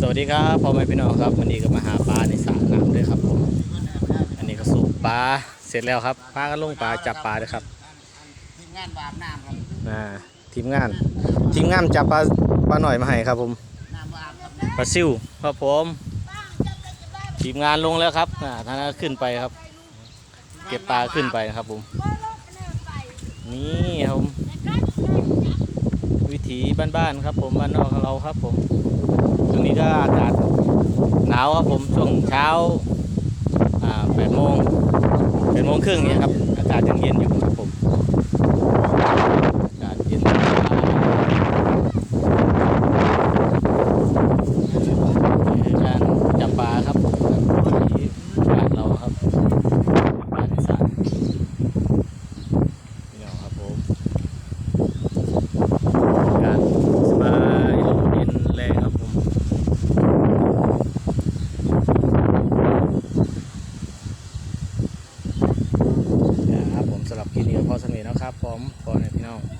สวัสดีครับพ่อแม่พี่น้องครับวันนี้ก็มาหาปลาในสระน้ำด้วยครับผมอันนี้ก็สูบปลาเสร็จแล้วครับพากันลงปลาจับปลาด้วยครับทีมงานบาบน้ำครับอ่าทีมงาน ทีมงานจับปลาปลาหน่อยมาให้ครับผมน้ำบาบครับปลาซิวครับผมทีมงานลงแล้วครับอ่าท่านก็ขึ้นไปครับ เก็บปลาขึ้นไปนะครับผมนี่ครับผมวิถีบ้านๆครับผมบ้านนอกของเราครับผม ช่วงนี้ก็อากาศหนาวครับผมช่วงเช้าอ่าแปดโมงแปดโมงครึ่งเนี่ยครับ ครับผมสำหรับคลิปนี้ก็พอสนิทแล้วครับผมพอในพี่น้อง